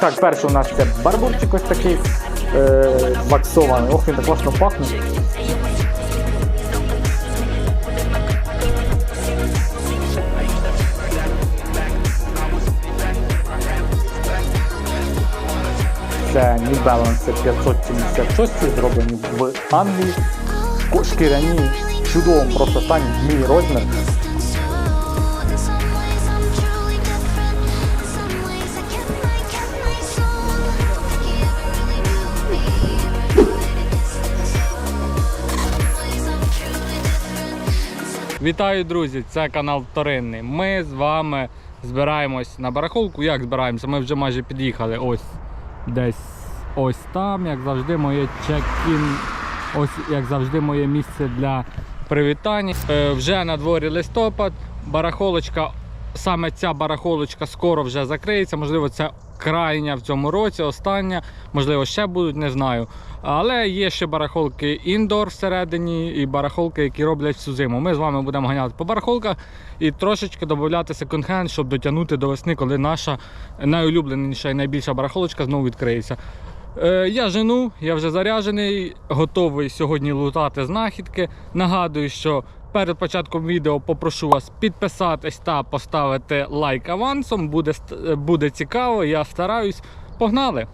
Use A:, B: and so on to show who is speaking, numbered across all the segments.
A: Так, перший у нас це барбурчик ось такий е, ваксований. Ох, він так класно пахне. Це New Balance 576, зроблені в Англії. Шкіряні в чудовому просто стані, мій розмір.
B: Вітаю, друзі! Це канал Вторинний. Ми з вами збираємось на барахолку. Як збираємося? Ми вже майже під'їхали ось десь ось там, як завжди, моє чек-ін. Ось як завжди, моє місце для привітань. Е, вже на дворі листопад. Барахолочка, саме ця барахолочка скоро вже закриється. Можливо, це крайня в цьому році, остання, можливо, ще будуть, не знаю. Але є ще барахолки індор всередині і барахолки, які роблять всю зиму. Ми з вами будемо ганяти по барахолках і трошечки додати секонд-хенд, щоб дотягнути до весни, коли наша найулюбленіша і найбільша барахолочка знову відкриється. Е, я жену, я вже заряджений, готовий сьогодні лутати знахідки. Нагадую, що перед початком відео попрошу вас підписатись та поставити лайк авансом. Буде, буде цікаво, я стараюсь. Погнали!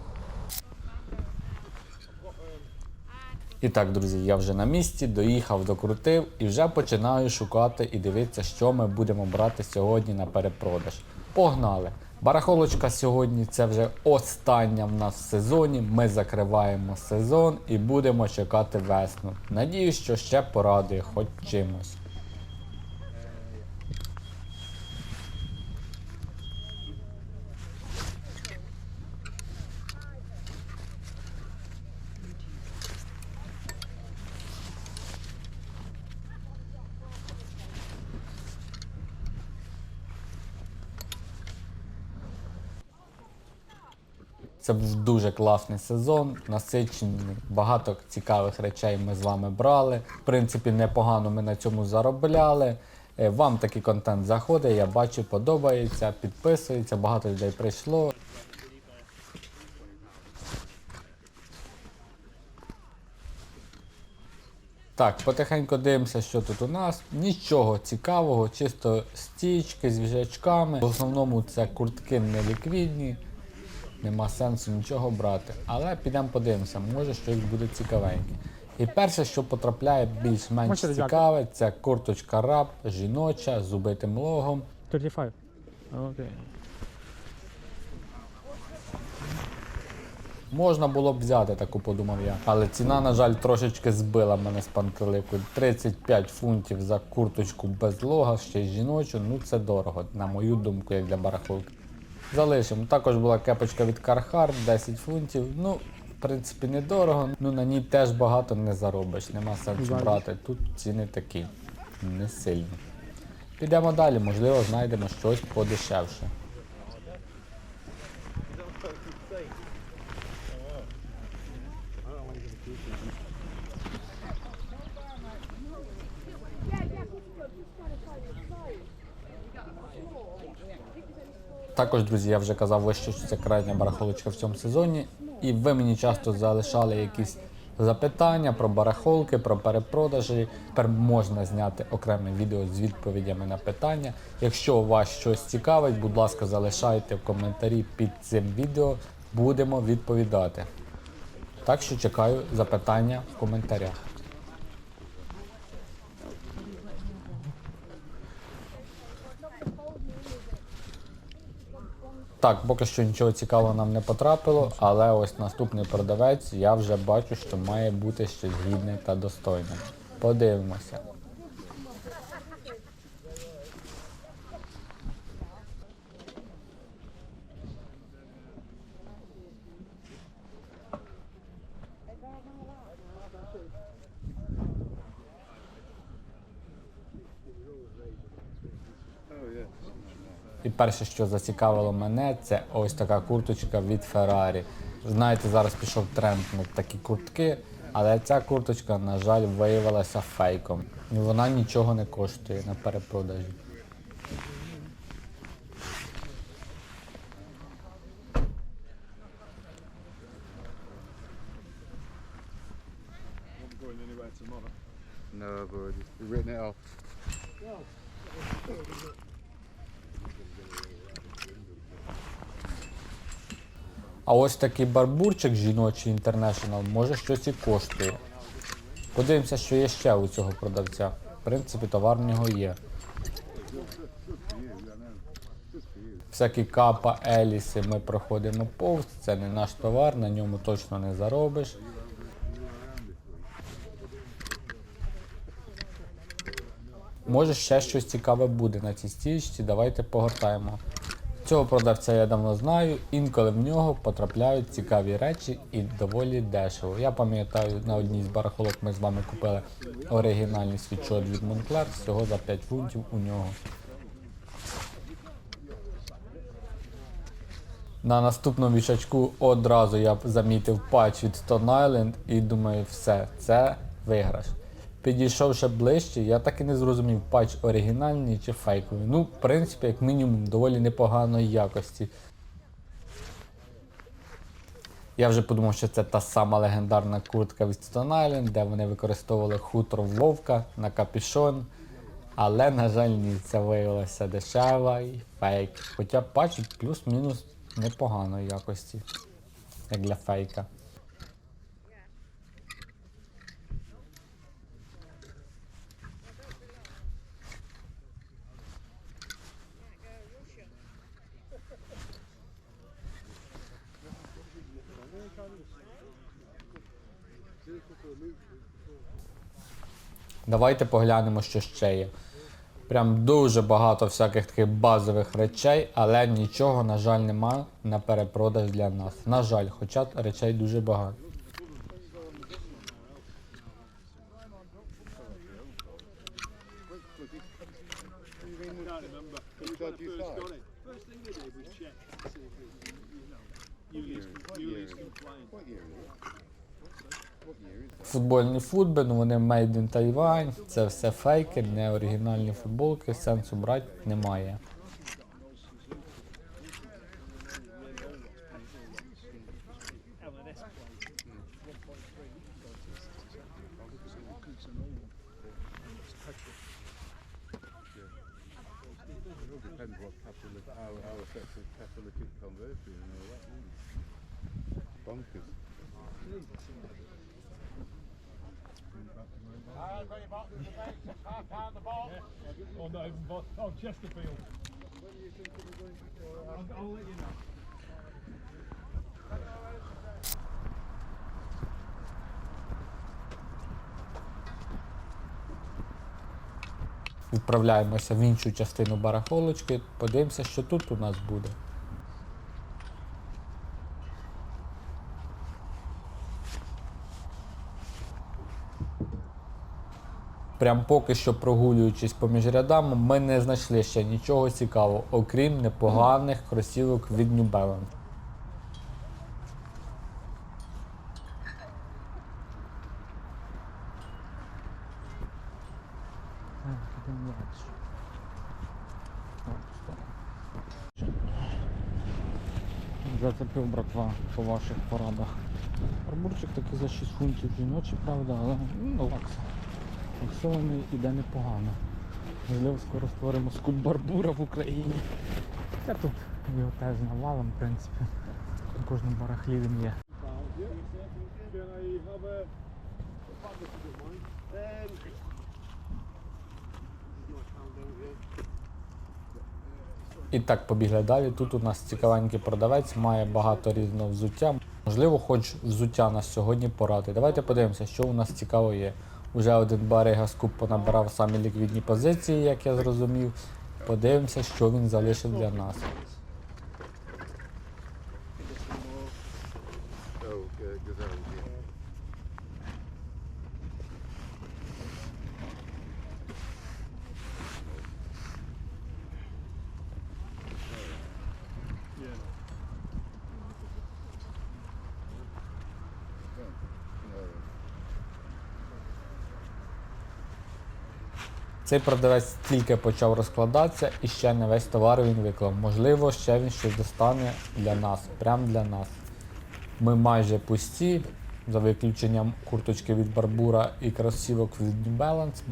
B: І так, друзі, я вже на місці, доїхав, докрутив і вже починаю шукати і дивитися, що ми будемо брати сьогодні на перепродаж. Погнали! Барахолочка сьогодні це вже остання в нас в сезоні. Ми закриваємо сезон і будемо чекати весну. Надіюсь, що ще порадує хоч чимось. Це був дуже класний сезон, насичений, багато цікавих речей ми з вами брали. В принципі, непогано ми на цьому заробляли. Е, Вам такий контент заходить, я бачу, подобається, підписується, багато людей прийшло. Так, потихеньку дивимося, що тут у нас. Нічого цікавого, чисто стічки з віжачками. В основному це куртки неліквідні. Нема сенсу нічого брати. Але підемо подивимося, може щось буде цікавеньке. І перше, що потрапляє більш-менш цікаве, це курточка раб, жіноча, з убитим логом.
A: 35. Окей.
B: Можна було б взяти таку, подумав я. Але ціна, на жаль, трошечки збила мене з пантелику. 35 фунтів за курточку без лога, ще й жіночу. Ну це дорого, на мою думку, як для барахолки. Залишимо. Також була кепочка від Carhartt, 10 фунтів. Ну, в принципі, недорого. Ну на ній теж багато не заробиш. Нема сенсу брати. Тут ціни такі, не сильні. Підемо далі, можливо, знайдемо щось подешевше. Також, друзі, я вже казав вище, що це крайня барахолочка в цьому сезоні. І ви мені часто залишали якісь запитання про барахолки, про перепродажі. Тепер можна зняти окреме відео з відповідями на питання. Якщо вас щось цікавить, будь ласка, залишайте в коментарі під цим відео. Будемо відповідати. Так що чекаю запитання в коментарях. Так, поки що нічого цікавого нам не потрапило, але ось наступний продавець я вже бачу, що має бути щось гідне та достойне. Подивимося. І перше, що зацікавило мене, це ось така курточка від Феррарі. Знаєте, зараз пішов тренд на такі куртки, але ця курточка, на жаль, виявилася фейком. І вона нічого не коштує на перепродажі.
C: No, I've already written it.
B: А ось такий барбурчик жіночий інтернешнл може щось і коштує. Подивимося, що є ще у цього продавця. В принципі, товар в нього є. Всякі капа, еліси ми проходимо повз, це не наш товар, на ньому точно не заробиш. Може ще щось цікаве буде на цій стічці, давайте погортаємо. Цього продавця я давно знаю, інколи в нього потрапляють цікаві речі і доволі дешево. Я пам'ятаю, на одній з барахолок ми з вами купили оригінальний свічок від Moncler, всього за 5 фунтів у нього. На наступному вішачку одразу я замітив патч від Stone Island і думаю, все, це виграш. Підійшовши ближче, я так і не зрозумів, патч оригінальний чи фейковий. Ну, в принципі, як мінімум, доволі непоганої якості. Я вже подумав, що це та сама легендарна куртка від Stone Island, де вони використовували хутро вовка на капюшон. Але, на жаль, ні, це виявилося дешева і фейк. Хоча патч плюс-мінус непоганої якості, як для фейка. Давайте поглянемо, що ще є. Прям дуже багато всяких таких базових речей, але нічого, на жаль, нема на перепродаж для нас. На жаль, хоча речей дуже багато.
C: What year is it? What year is that?
B: Футбольні футби, ну вони made in Taiwan, це все фейки, не оригінальні футболки, сенсу брати немає.
D: LNS plate.
C: It all depends what catalytic, how, how effective catalytic conversion and all that. isn't it? Bonkers.
D: Oh, not even Bos- Oh, Chesterfield. I'll, I'll let you know.
B: Відправляємося в іншу частину барахолочки, подивимося, що тут у нас буде. Прям поки що прогулюючись поміж рядами, ми не знайшли ще нічого цікавого, окрім непоганих кросівок від New Balance. Зацепив братва по ваших порадах. Арбурчик такий за 6 фунтів жіночий, правда, але ну, лакса. Фіксований іде непогано. Можливо, скоро створимо скуп барбура в Україні. Та тут його теж навалом, в принципі. На кожному барахлі він є. І так побігли далі. Тут у нас цікавенький продавець, має багато різного взуття. Можливо, хоч взуття нас сьогодні порадить. Давайте подивимося, що у нас цікаво є. Уже один барига з куб понабирав самі ліквідні позиції, як я зрозумів. Подивимося, що він залишив для нас.
C: Okay, good gazelle, yeah.
D: yeah.
C: No.
B: Цей продавець тільки почав розкладатися і ще не весь товар він виклав. Можливо, ще він щось достане для нас, прям для нас. Ми майже пусті, за виключенням курточки від Барбура і кросівок від New Balance.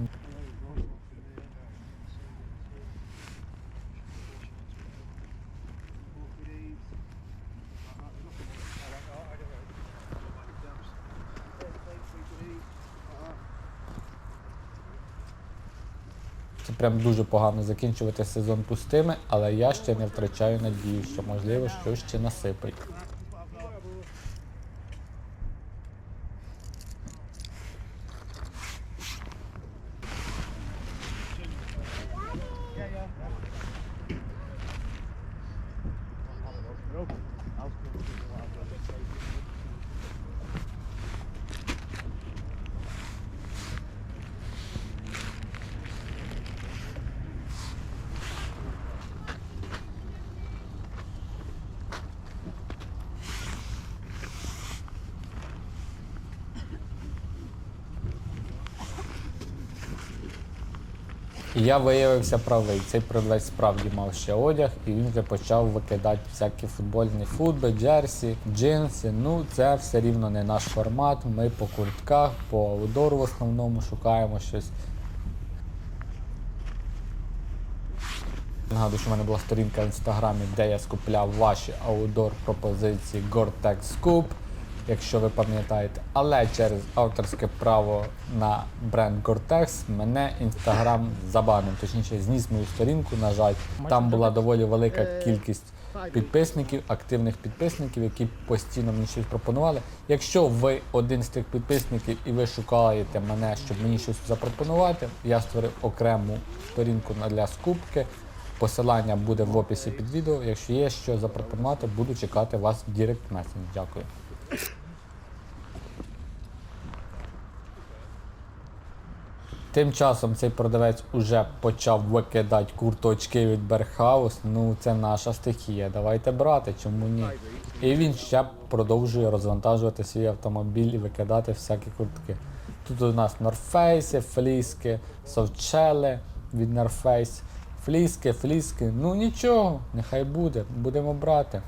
B: Це прям дуже погано закінчувати сезон пустими, але я ще не втрачаю надію, що можливо щось ще насипить. Я виявився правий. Цей продавець справді мав ще одяг, і він вже почав викидати всякі футбольні футби, джерсі, джинси. Ну, це все рівно не наш формат. Ми по куртках, по аудору в основному шукаємо щось. Нагадую, що в мене була сторінка в інстаграмі, де я скупляв ваші аудор пропозиції Gore-Tex Scoop, якщо ви пам'ятаєте. Але через авторське право на бренд Gore-Tex мене інстаграм забанив, точніше зніс мою сторінку, на жаль. Там була доволі велика кількість підписників, активних підписників, які постійно мені щось пропонували. Якщо ви один з тих підписників і ви шукаєте мене, щоб мені щось запропонувати, я створив окрему сторінку на- для скупки. Посилання буде в описі під відео. Якщо є що запропонувати, буду чекати вас в Direct Message. Дякую. Тим часом цей продавець уже почав викидати курточки від Берхаус. Ну це наша стихія. Давайте брати, чому ні? І він ще продовжує розвантажувати свій автомобіль і викидати всякі куртки. Тут у нас Норфейси, фліски, совчели від Норфейс, фліски, фліски. Ну нічого, нехай буде, будемо брати.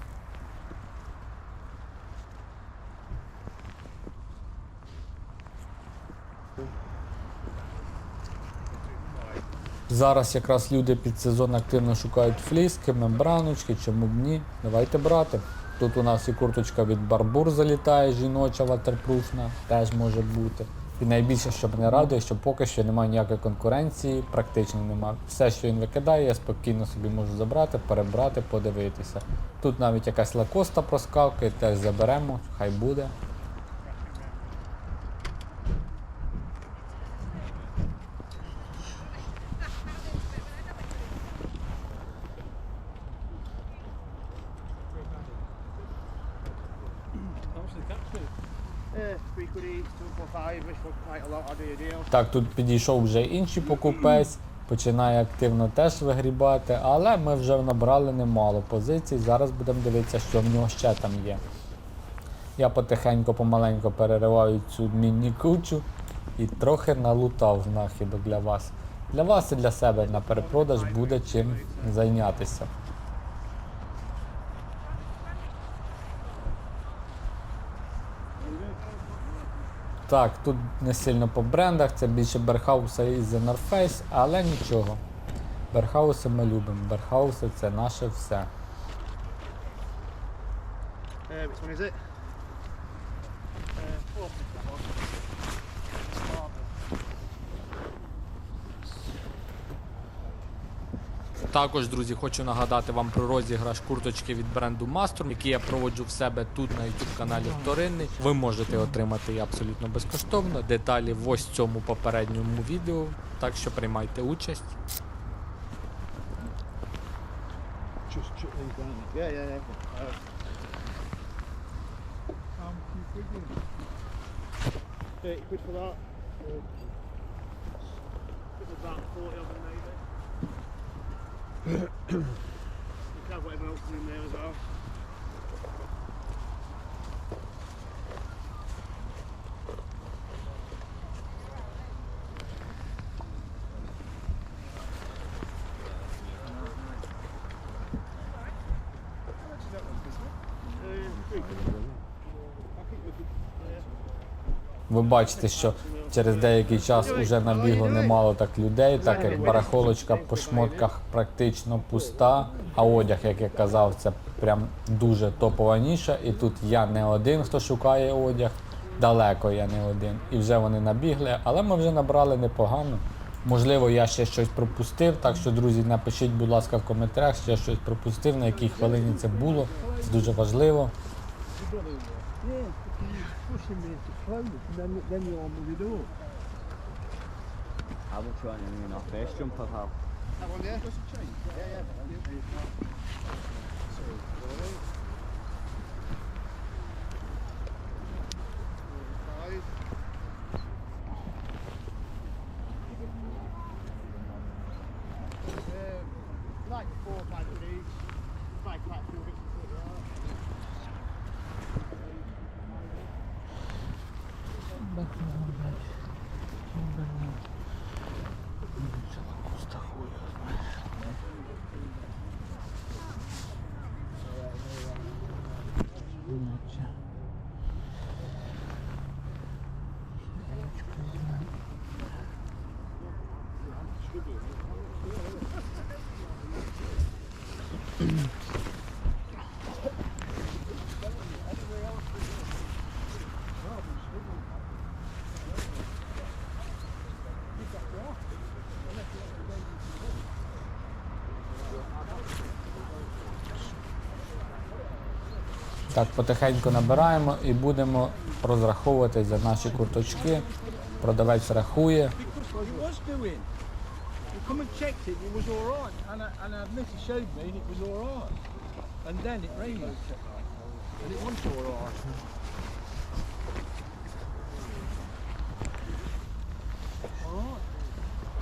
B: Зараз якраз люди під сезон активно шукають фліски, мембраночки, чому б ні. Давайте брати. Тут у нас і курточка від Барбур залітає, жіноча ватерпруфна, теж може бути. І найбільше, що мене радує, що поки що немає ніякої конкуренції, практично немає. Все, що він викидає, я спокійно собі можу забрати, перебрати, подивитися. Тут навіть якась лакоста проскавкає, теж заберемо, хай буде. Так, тут підійшов вже інший покупець, починає активно теж вигрібати, але ми вже набрали немало позицій. Зараз будемо дивитися, що в нього ще там є. Я потихеньку, помаленьку перериваю цю міні-кучу і трохи налутав знахідок для вас. Для вас і для себе на перепродаж буде чим зайнятися. Так, тут не сильно по брендах, це більше Берхауса і The North Face, але нічого. Берхауси ми любимо. Берхауси це наше все.
E: Uh, which one is it? Uh,
B: Також, друзі, хочу нагадати вам про розіграш курточки від бренду Mastrom, який я проводжу в себе тут на YouTube каналі Вторинний. Ви можете отримати її абсолютно безкоштовно. Деталі в ось цьому попередньому відео. Так що приймайте участь.
D: Just chuck these down there.
E: Yeah, yeah, yeah. Uh,
D: Um,
E: 30 quid for that. Uh, about 40 of them maybe. You can have whatever else is in there as well. Uh.
B: Ви бачите, що через деякий час вже набігло немало так людей, так як барахолочка по шмотках практично пуста, а одяг, як я казав, це прям дуже топова ніша. І тут я не один, хто шукає одяг, далеко я не один. І вже вони набігли, але ми вже набрали непогано. Можливо, я ще щось пропустив, так що, друзі, напишіть, будь ласка, в коментарях, ще щось пропустив, на якій хвилині це було. Це дуже важливо.
E: Pushing me into close, and then, then you're on with the door.
F: I will try and in our first jumper, pal.
E: That one, yeah? Change. Yeah, yeah. Like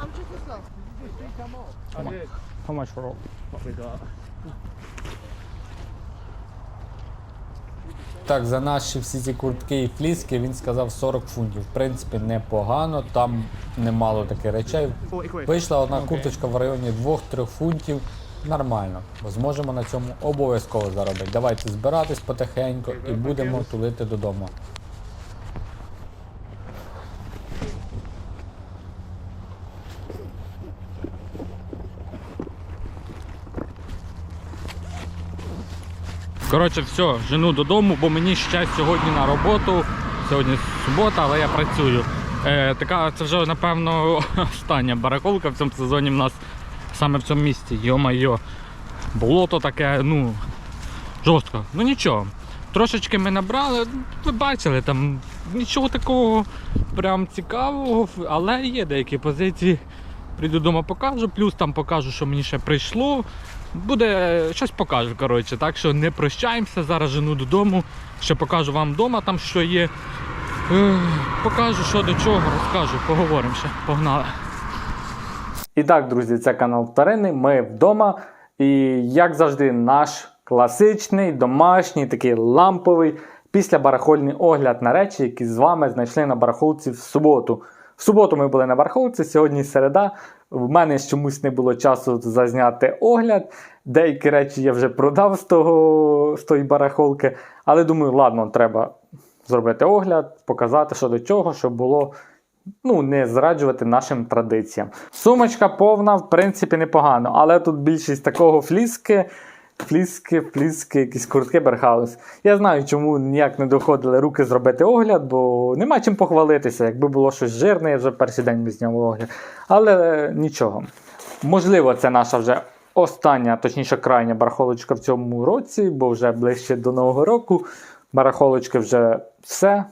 E: I'm just this last. Did you just come off? I did.
A: How much for all?
E: What we got?
B: Так, за наші всі ці куртки і фліски він сказав 40 фунтів. В принципі, непогано, там немало таких речей. Вийшла одна курточка в районі 2-3 фунтів. Нормально, зможемо на цьому обов'язково заробити. Давайте збиратись потихеньку і будемо тулити додому. Коротше, все, жену додому, бо мені ще сьогодні на роботу. Сьогодні субота, але я працюю. Е, така це вже напевно остання барахолка в цьому сезоні в нас саме в цьому місці. Йо-майо. Було то таке, ну, жорстко. Ну нічого. Трошечки ми набрали, ви бачили, там нічого такого прям цікавого, але є деякі позиції. Прийду вдома покажу, плюс там покажу, що мені ще прийшло. Буде щось покажу, коротше. Так що не прощаємося, зараз жену додому. Ще покажу вам вдома там що є. Покажу, що до чого, розкажу, поговоримо ще. Погнали.
A: І так, друзі, це канал Вторинний. Ми вдома. І як завжди, наш класичний, домашній, такий ламповий післябарахольний огляд на речі, які з вами знайшли на барахолці в суботу. В суботу ми були на барахолці, сьогодні середа. В мене чомусь не було часу зазняти огляд. Деякі речі я вже продав з, того, з тої барахолки. Але думаю, ладно, треба зробити огляд, показати, що до чого, щоб було ну, не зраджувати нашим традиціям. Сумочка повна, в принципі, непогано, але тут більшість такого фліски. Фліски, фліски, якісь куртки Берхаус. Я знаю, чому ніяк не доходили руки зробити огляд, бо нема чим похвалитися. Якби було щось жирне, я вже перший день би зняв огляд. Але е, нічого. Можливо, це наша вже остання, точніше, крайня барахолочка в цьому році, бо вже ближче до Нового року. Барахолочки вже все.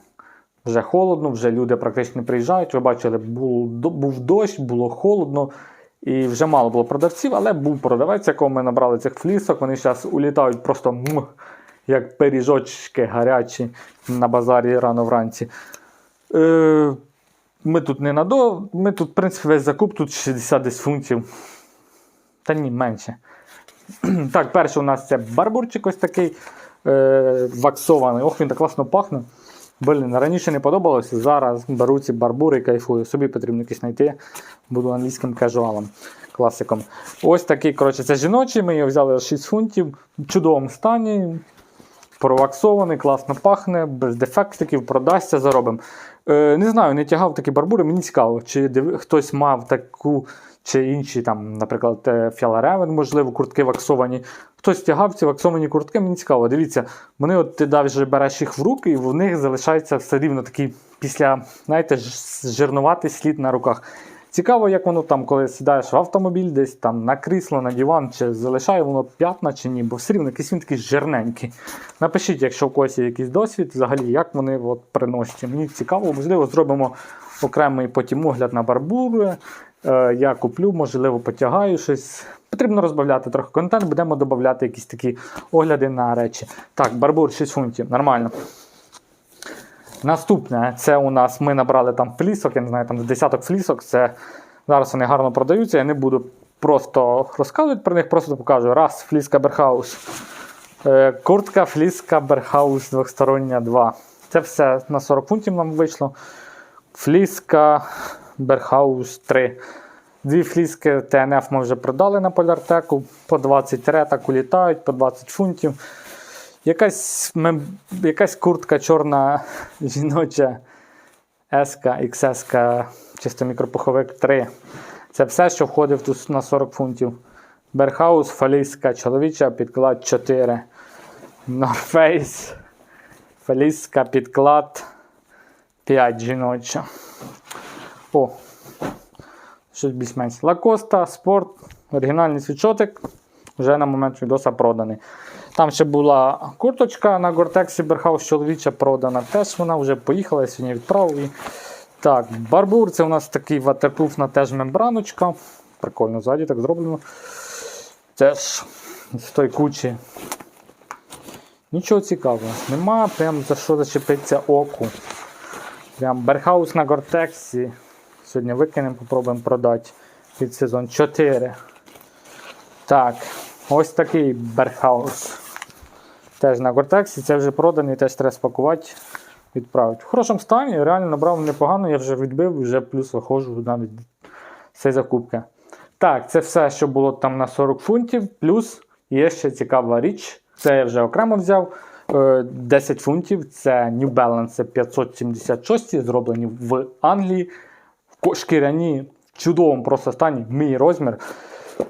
A: Вже холодно, вже люди практично приїжджають. Ви бачили, був, був дощ, було холодно. І вже мало було продавців, але був продавець, якого ми набрали цих флісок. Вони зараз улітають просто м, як пиріжочки гарячі на базарі рано вранці. Е, ми тут не надо, ми тут, в принципі, весь закуп тут 60 десь фунтів. Та ні, менше. так, перший у нас це барбурчик ось такий е, ваксований. Ох, він так класно пахне. Блін, раніше не подобалося. Зараз беру ці барбури і кайфую. Собі потрібно якісь знайти. Буду англійським кажуалом, класиком. Ось такий, коротше, це жіночий. Ми його взяли за 6 фунтів в чудовому стані. проваксований, класно пахне, без дефектиків, продасться, заробимо. Е, не знаю, не тягав такі барбури, мені цікаво, чи див... хтось мав таку чи інші, там, наприклад, Фіаларевен, можливо, куртки ваксовані. Хтось тягав ці ваксовані куртки, мені цікаво. Дивіться, вони от ти навіть береш їх в руки, і в них залишається все рівно такий після, знаєте, жирнуватий слід на руках. Цікаво, як воно там, коли сідаєш в автомобіль, десь там на крісло, на диван, чи залишає воно п'ятна чи ні, бо все рівно якийсь він такий жирненький. Напишіть, якщо у когось є якийсь досвід, взагалі, як вони от приносять. Мені цікаво, можливо, зробимо окремий потім огляд на барбури. Е, я куплю, можливо, потягаю щось. Потрібно розбавляти трохи контент, будемо додавати якісь такі огляди на речі. Так, барбур 6 фунтів, нормально. Наступне, це у нас ми набрали там флісок, я не знаю, там десяток флісок. Це зараз вони гарно продаються. Я не буду просто розказувати про них, просто покажу. Раз, фліска Берхаус. Е, куртка фліска Берхаус двохстороння 2. Це все на 40 фунтів нам вийшло. Фліска Берхаус 3. Дві фліски ТНФ ми вже продали на поляртеку. По 20 ретак улітають, по 20 фунтів. Якась, якась куртка чорна жіноча SK, XS, чисто мікропуховик 3. Це все, що входить тут на 40 фунтів. Берхаус, фаліска, чоловіча, підклад 4. Norface, фаліска, підклад 5 жіноча. О, щось більш-менш. Лакоста, спорт, оригінальний свічотик. Вже на момент відоса проданий. Там ще була курточка на Гортексі Берхаус чоловіча продана. Теж вона вже поїхала, я сьогодні відправив її. Так, барбур це у нас такий ватерпруфна теж мембраночка. Прикольно ззаді так зроблено. Теж з той кучі. Нічого цікавого. Нема прям за що зачепиться оку. Прям Берхаус на Гортексі. Сьогодні викинемо, попробуємо продати під сезон 4. Так, ось такий Берхаус. Теж на Гортексі, це вже проданий, теж треба спакувати, відправити. В хорошому стані, реально набрав непогано, я вже відбив, вже плюс виходжу навіть цієї закупки. Так, це все, що було там на 40 фунтів, плюс є ще цікава річ. Це я вже окремо взяв. Е, 10 фунтів. Це New Balance 576, зроблені в Англії. Шкіряні в чудовому просто стані, мій розмір.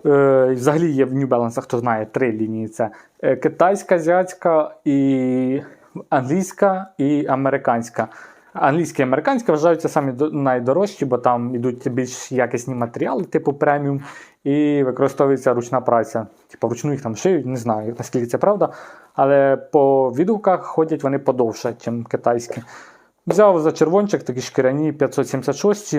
A: Е, взагалі є в New Balance, хто знає, три лінії: це е, китайська, азіатська, і англійська і американська. Англійська і американська вважаються самі найдорожчі, бо там йдуть більш якісні матеріали, типу преміум, і використовується ручна праця. Типу вручну їх там шиють, не знаю, наскільки це правда. Але по відгуках ходять вони подовше, ніж китайські. Взяв за червончик такі шкіряні 576.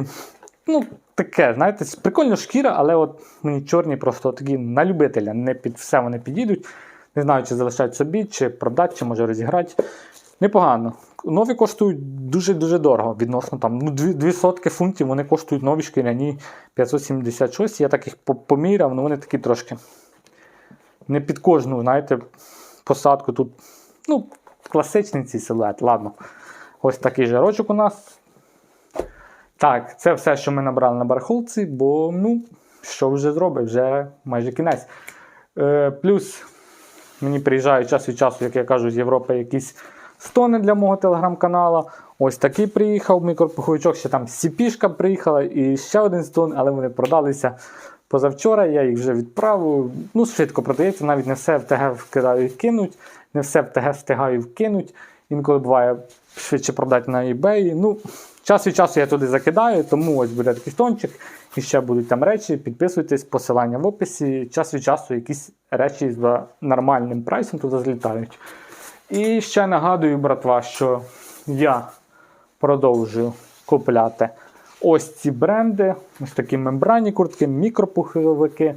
A: Ну, таке, знаєте, прикольна шкіра, але от мені чорні просто такі на любителя, не під все вони підійдуть. Не знаю, чи залишать собі, чи продати, чи може розіграти. Непогано. Нові коштують дуже-дуже дорого відносно там. Ну, дві, дві сотки фунтів вони коштують нові шкіряні 576. Я так їх поміряв, ну вони такі трошки. Не під кожну, знаєте, посадку тут. Ну, класичний цей силует, ладно. Ось такий жарочок у нас. Так, це все, що ми набрали на барахолці, бо ну, що вже зробить, вже майже кінець. Е, плюс мені приїжджають час від часу, як я кажу, з Європи якісь стони для мого телеграм-канала. Ось такий приїхав мікропуховичок, ще там сіпішка приїхала і ще один стон, але вони продалися позавчора. Я їх вже відправив. Ну, швидко продається, навіть не все в ТГ вкидаю і кинуть, не все в ТГ встигаю вкинуть. Інколи буває швидше продати на eBay. Ну, час від часу я туди закидаю, тому ось буде такий стончик. І ще будуть там речі. Підписуйтесь, посилання в описі. Час від часу якісь речі з нормальним прайсом туди злітають. І ще нагадую, братва, що я продовжую купляти ось ці бренди, ось такі мембранні куртки, мікропуховики. Е,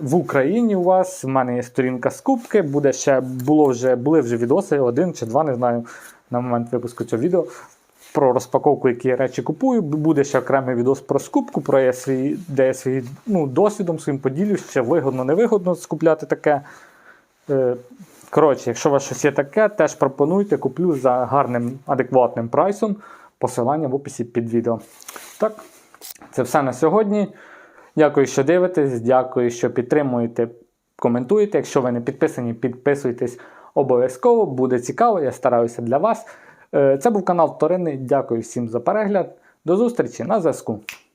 A: В Україні у вас в мене є сторінка скупки. Буде ще було вже були вже відоси, один чи два, не знаю на момент випуску цього відео. Про розпаковку, які я речі купую. Буде ще окремий відос про скупку, про я свій, де я свій ну, досвідом своїм поділюсь, ще вигодно, невигодно скупляти таке. Е, Коротше, якщо у вас щось є таке, теж пропонуйте, куплю за гарним адекватним прайсом. Посилання в описі під відео. Так, це все на сьогодні. Дякую, що дивитесь, дякую, що підтримуєте, коментуєте. Якщо ви не підписані, підписуйтесь Обов'язково буде цікаво, я стараюся для вас. Е, Це був канал Вторини. Дякую всім за перегляд. До зустрічі на зв'язку.